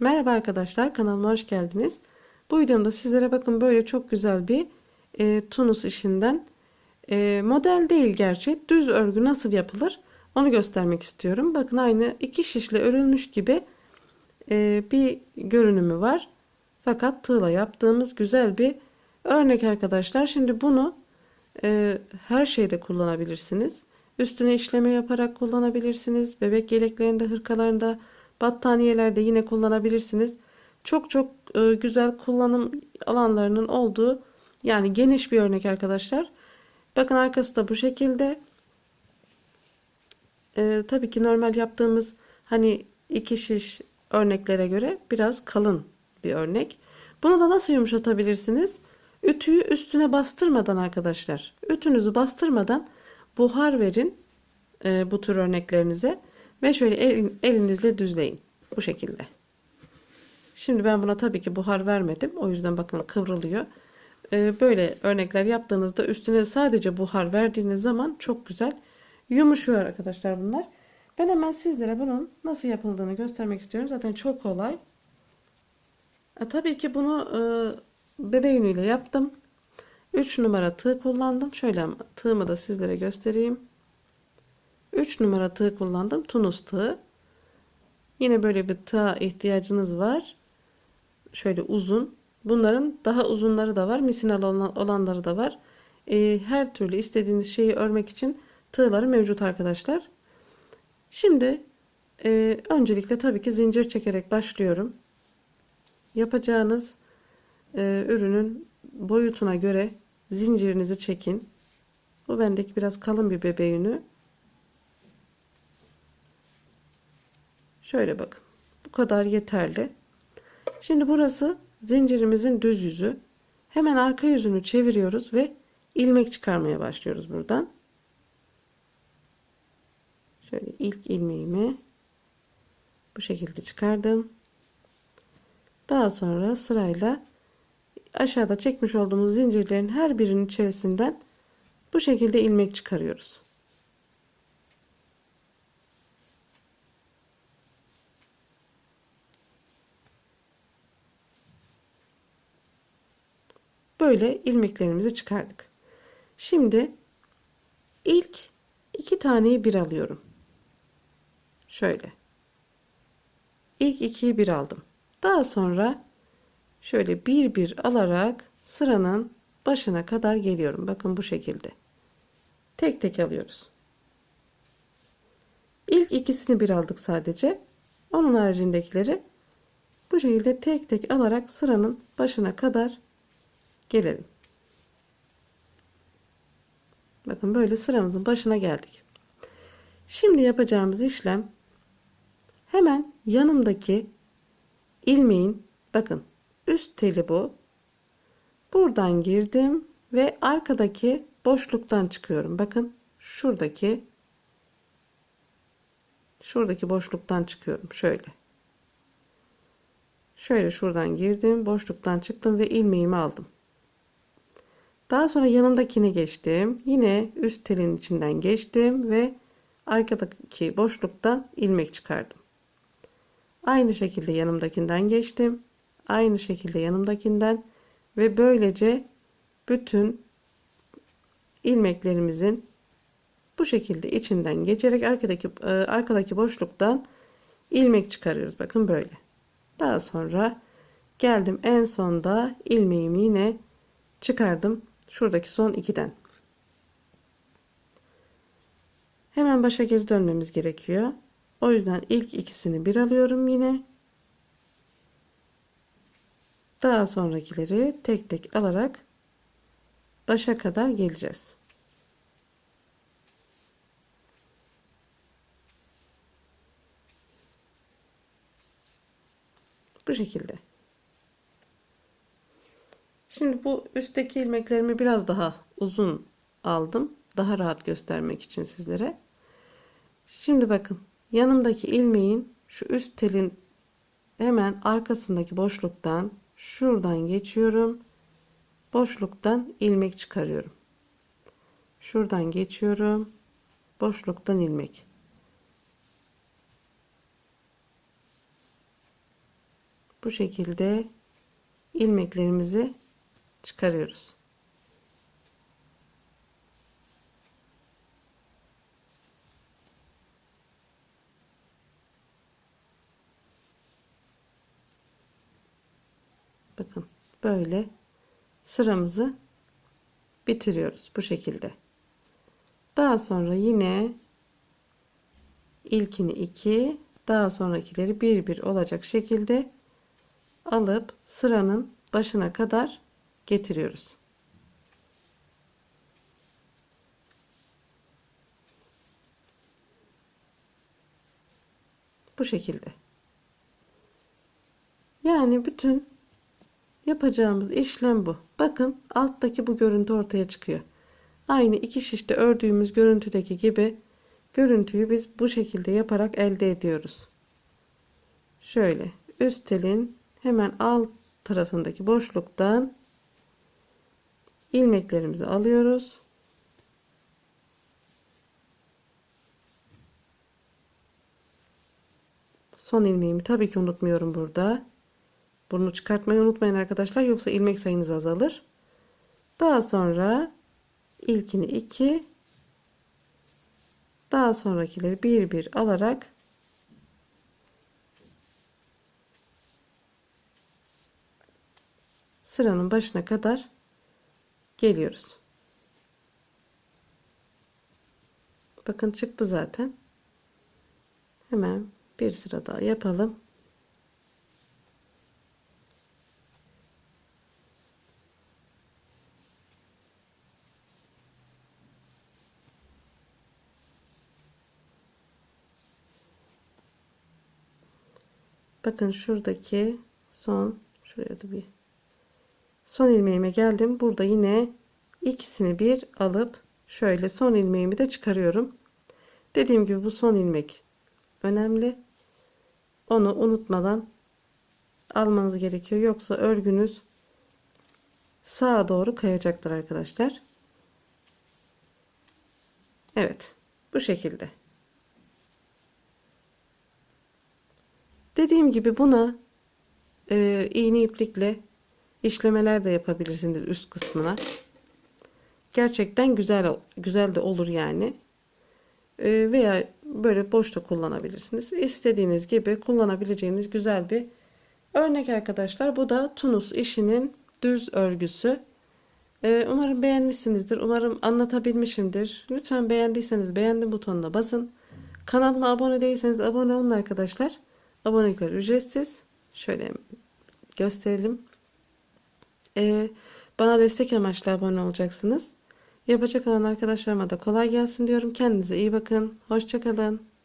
Merhaba arkadaşlar kanalıma hoş geldiniz. Bu videomda sizlere bakın böyle çok güzel bir e, tunus işinden e, model değil gerçi düz örgü nasıl yapılır onu göstermek istiyorum. Bakın aynı iki şişle örülmüş gibi e, bir görünümü var. Fakat tığla yaptığımız güzel bir örnek arkadaşlar. Şimdi bunu e, her şeyde kullanabilirsiniz. Üstüne işleme yaparak kullanabilirsiniz. Bebek yeleklerinde, hırkalarında, battaniyelerde yine kullanabilirsiniz. Çok çok e, güzel kullanım alanlarının olduğu yani geniş bir örnek arkadaşlar. Bakın arkası da bu şekilde. E, tabii ki normal yaptığımız hani iki şiş örneklere göre biraz kalın bir örnek. Bunu da nasıl yumuşatabilirsiniz? Ütüyü üstüne bastırmadan arkadaşlar. Ütünüzü bastırmadan buhar verin e, bu tür örneklerinize ve şöyle el, elinizle düzleyin bu şekilde. Şimdi ben buna tabii ki buhar vermedim. O yüzden bakın kıvrılıyor. E, böyle örnekler yaptığınızda üstüne sadece buhar verdiğiniz zaman çok güzel yumuşuyor arkadaşlar bunlar. Ben hemen sizlere bunun nasıl yapıldığını göstermek istiyorum. Zaten çok kolay. E, tabii ki bunu e, bebe yünüyle yaptım. 3 numara tığ kullandım. Şöyle tığımı da sizlere göstereyim. 3 numara tığ kullandım. Tunus tığı. Yine böyle bir tığa ihtiyacınız var. Şöyle uzun. Bunların daha uzunları da var. Misinalı olanları da var. E, her türlü istediğiniz şeyi örmek için tığları mevcut arkadaşlar. Şimdi e, öncelikle tabii ki zincir çekerek başlıyorum. Yapacağınız e, ürünün boyutuna göre zincirinizi çekin. Bu bendeki biraz kalın bir bebe yünü. Şöyle bakın. Bu kadar yeterli. Şimdi burası zincirimizin düz yüzü. Hemen arka yüzünü çeviriyoruz ve ilmek çıkarmaya başlıyoruz buradan. Şöyle ilk ilmeğimi bu şekilde çıkardım. Daha sonra sırayla aşağıda çekmiş olduğumuz zincirlerin her birinin içerisinden bu şekilde ilmek çıkarıyoruz. Böyle ilmeklerimizi çıkardık. Şimdi ilk iki taneyi bir alıyorum. Şöyle. İlk ikiyi bir aldım. Daha sonra şöyle bir bir alarak sıranın başına kadar geliyorum. Bakın bu şekilde. Tek tek alıyoruz. İlk ikisini bir aldık sadece. Onun haricindekileri bu şekilde tek tek alarak sıranın başına kadar gelelim. Bakın böyle sıramızın başına geldik. Şimdi yapacağımız işlem hemen yanımdaki ilmeğin bakın üst teli bu. Buradan girdim ve arkadaki boşluktan çıkıyorum. Bakın şuradaki şuradaki boşluktan çıkıyorum. Şöyle. Şöyle şuradan girdim, boşluktan çıktım ve ilmeğimi aldım. Daha sonra yanımdakine geçtim. Yine üst telin içinden geçtim ve arkadaki boşluktan ilmek çıkardım. Aynı şekilde yanımdakinden geçtim. Aynı şekilde yanımdakinden ve böylece bütün ilmeklerimizin bu şekilde içinden geçerek arkadaki e, arkadaki boşluktan ilmek çıkarıyoruz. Bakın böyle. Daha sonra geldim en sonda ilmeğimi yine çıkardım. Şuradaki son ikiden. Hemen başa geri dönmemiz gerekiyor. O yüzden ilk ikisini bir alıyorum yine. Daha sonrakileri tek tek alarak başa kadar geleceğiz. Bu şekilde. Şimdi bu üstteki ilmeklerimi biraz daha uzun aldım. Daha rahat göstermek için sizlere. Şimdi bakın yanımdaki ilmeğin şu üst telin hemen arkasındaki boşluktan şuradan geçiyorum. Boşluktan ilmek çıkarıyorum. Şuradan geçiyorum. Boşluktan ilmek. bu şekilde ilmeklerimizi çıkarıyoruz. Bakın böyle sıramızı bitiriyoruz bu şekilde. Daha sonra yine ilkini 2 daha sonrakileri bir bir olacak şekilde alıp sıranın başına kadar getiriyoruz. Bu şekilde. Yani bütün yapacağımız işlem bu. Bakın alttaki bu görüntü ortaya çıkıyor. Aynı iki şişte ördüğümüz görüntüdeki gibi görüntüyü biz bu şekilde yaparak elde ediyoruz. Şöyle üst telin hemen alt tarafındaki boşluktan ilmeklerimizi alıyoruz. Son ilmeğimi tabii ki unutmuyorum burada. Bunu çıkartmayı unutmayın arkadaşlar yoksa ilmek sayınız azalır. Daha sonra ilkini 2 daha sonrakileri bir bir alarak sıranın başına kadar geliyoruz. Bakın çıktı zaten. Hemen bir sıra daha yapalım. Bakın şuradaki son şuraya da bir son ilmeğime geldim. Burada yine ikisini bir alıp şöyle son ilmeğimi de çıkarıyorum. Dediğim gibi bu son ilmek önemli. Onu unutmadan almanız gerekiyor. Yoksa örgünüz sağa doğru kayacaktır arkadaşlar. Evet. Bu şekilde. Dediğim gibi buna e, iğne iplikle işlemeler de yapabilirsiniz üst kısmına. Gerçekten güzel güzel de olur yani. E, veya böyle boş da kullanabilirsiniz. İstediğiniz gibi kullanabileceğiniz güzel bir örnek arkadaşlar. Bu da Tunus işinin düz örgüsü. E, umarım beğenmişsinizdir. Umarım anlatabilmişimdir. Lütfen beğendiyseniz beğendim butonuna basın. Kanalıma abone değilseniz abone olun arkadaşlar. Abonelikler ücretsiz. Şöyle gösterelim. Ee, bana destek amaçlı abone olacaksınız. Yapacak olan arkadaşlarıma da kolay gelsin diyorum. Kendinize iyi bakın. Hoşçakalın.